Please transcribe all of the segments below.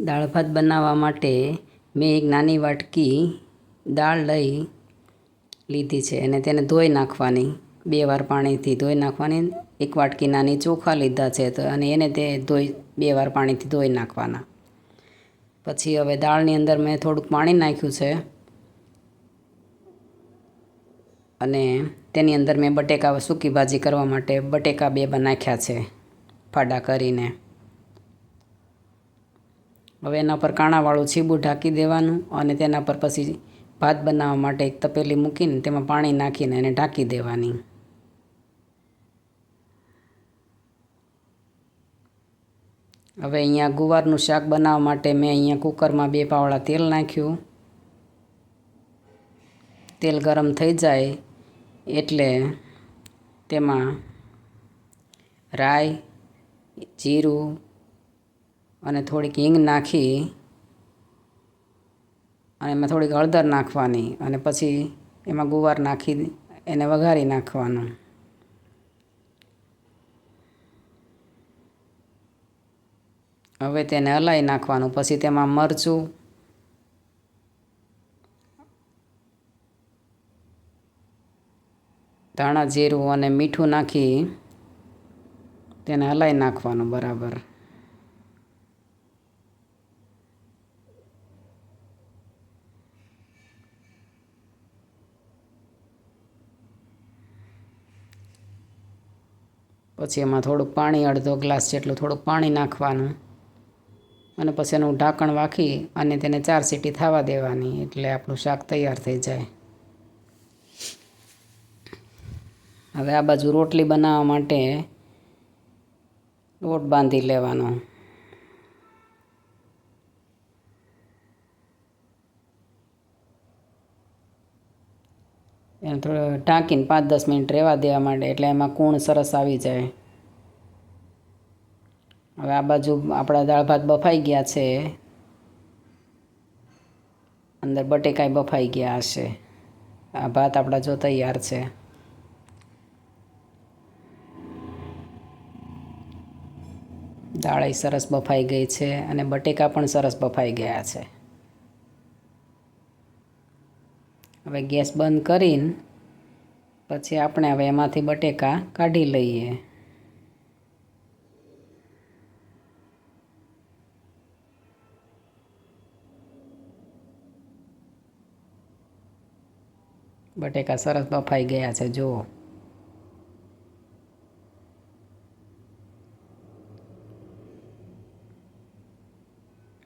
દાળ ભાત બનાવવા માટે મેં એક નાની વાટકી દાળ લઈ લીધી છે અને તેને ધોઈ નાખવાની. બે વાર પાણીથી ધોઈ નાખવાની. એક વાટકી નાની ચોખા લીધા છે તો અને એને તે ધોઈ બે વાર પાણીથી ધોઈ નાખવાના. પછી હવે દાળની અંદર મેં થોડુંક પાણી નાખ્યું છે. અને તેની અંદર મેં બટેકા સૂકી ભાજી કરવા માટે બટેકા બે નાખ્યા છે. ફાડા કરીને. હવે એના પર કાણાવાળું છીબું ઢાંકી દેવાનું અને તેના પર પછી ભાત બનાવવા માટે એક તપેલી મૂકીને તેમાં પાણી નાખીને એને ઢાંકી દેવાની. હવે અહીંયા ગુવારનું શાક બનાવવા માટે મેં અહીંયા કુકરમાં બે પાવડા તેલ નાખ્યું. તેલ ગરમ થઈ જાય એટલે તેમાં રાઈ, જીરું અને થોડીક હિંગ નાખી અને એમાં થોડીક હળદર નાખવાની અને પછી એમાં ગુવાર નાખી એને વઘારી નાખવાનું. હવે તેને હલાવી નાખવાનું, પછી તેમાં મરચું ધાણા જીરું અને મીઠું નાખી તેને હલાવી નાખવાનું બરાબર. પછી એમાં થોડુંક પાણી, અડધો ગ્લાસ જેટલું થોડુંક પાણી નાખવાનું. અને પછી એનું ઢાંકણ વાખી અને તેને ચાર સીટી થવા દેવાની, એટલે આપણું શાક તૈયાર થઈ જાય. હવે આ બાજુ રોટલી બનાવવા માટે લોટ બાંધી લેવાનો. થોડો ઢાંકીને પાંચ દસ મિનિટ રહેવા દેવા માટે એટલે એમાં કૂણ સરસ આવી જાય. હવે આ બાજુ આપણા દાળ ભાત બફાઈ ગયા છે. અંદર બટેકાય બફાઈ ગયા હશે. આ ભાત આપણા જો તૈયાર છે. દાળ સરસ બફાઈ ગઈ છે અને બટેકા પણ સરસ બફાઈ ગયા છે. હવે ગેસ બંધ કરીને પછી આપણે હવે એમાંથી બટેકા કાઢી લઈએ. બટેકા સરસ બફાઈ ગયા છે, જુઓ.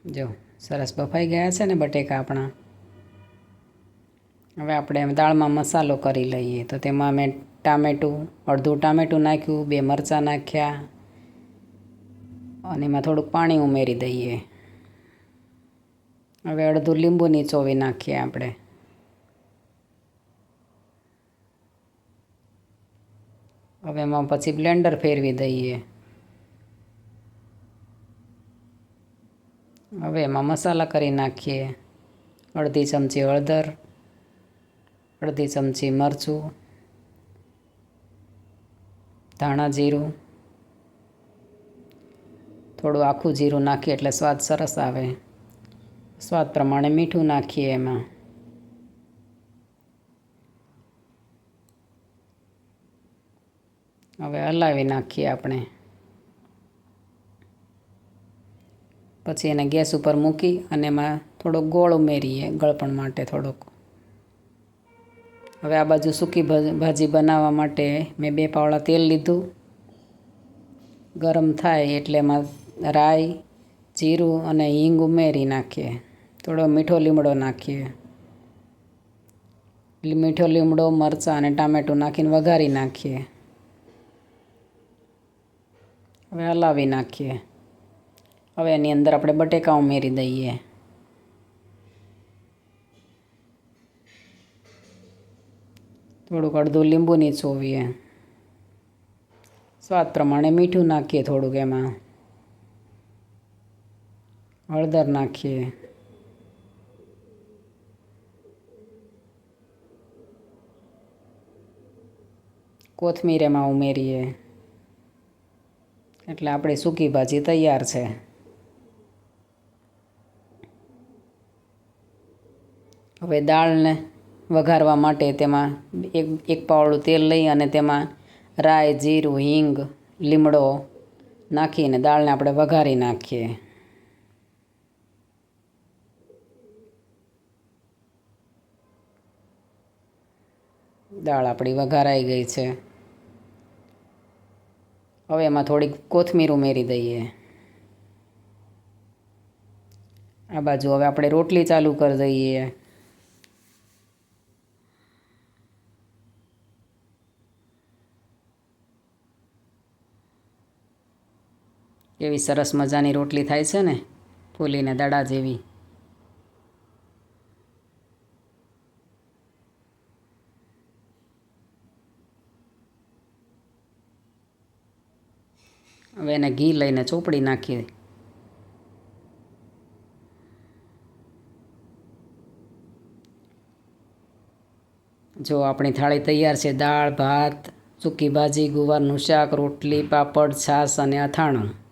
જો સરસ બફાઈ ગયા છે ને બટેકા આપણા. હવે આપણે દાળમાં મસાલો કરી લઈએ. તો તેમાં મેં ટામેટું, અડધું ટામેટું નાખ્યું, બે મરચાં નાખ્યા અને એમાં થોડુંક પાણી ઉમેરી દઈએ. હવે અડધું લીંબુ નીચોવી નાખીએ આપણે. હવે એમાં પછી બ્લેન્ડર ફેરવી દઈએ. હવે એમાં મસાલા કરી નાખીએ. અડધી ચમચી હળદર અડધી ચમચી મરચું, ધાણા જીરું, થોડું આખું જીરું નાખીએ એટલે સ્વાદ સરસ આવે. સ્વાદ પ્રમાણે મીઠું નાખીએ એમાં. હવે હલાવી નાખીએ આપણે. પછી એને ગેસ ઉપર મૂકી અને એમાં થોડોક ગોળ ઉમેરીએ ગળપણ માટે થોડોક. હવે આ બાજુ સૂકી ભાજી બનાવવા માટે મેં બે પાવડા તેલ લીધું. ગરમ થાય એટલે એમાં રાઈ, જીરું અને હિંગ ઉમેરી નાખીએ. થોડો મીઠો લીમડો નાખીએ. મીઠો લીમડો, મરચાં અને ટામેટું નાખીને વઘારી નાખીએ. હવે હલાવી નાખીએ. હવે એની અંદર આપણે બટેકા ઉમેરી દઈએ. થોડુંક અડધું લીંબુ નીચોવીએ સ્વાદ પ્રમાણે મીઠું નાખીએ થોડુંક એમાં. હળદર નાખીએ. કોથમીર એમાં ઉમેરીએ. એટલે આપણે સૂકી ભાજી તૈયાર છે. હવે દાળને વઘારવા માટે તેમાં એક એક પાવડું તેલ લઈ અને તેમાં રાઈ, જીરું, હિંગ, લીમડો નાખીને દાળને આપણે વઘારી નાખીએ. દાળ આપણી વઘારાઈ ગઈ છે. હવે એમાં થોડીક કોથમીર ઉમેરી દઈએ. આ બાજુ હવે આપણે રોટલી ચાલુ કરી દઈએ. એવી સરસ મજાની રોટલી થાય છે ને, ફૂલીને દડા જેવી. હવે એને ઘી લઈને ચોપડી નાખીએ. જો આપણી થાળી તૈયાર છે, દાળ, ભાત, સૂકી ભાજી, ગુવારનું શાક, રોટલી, પાપડ, છાશ અને અથાણું.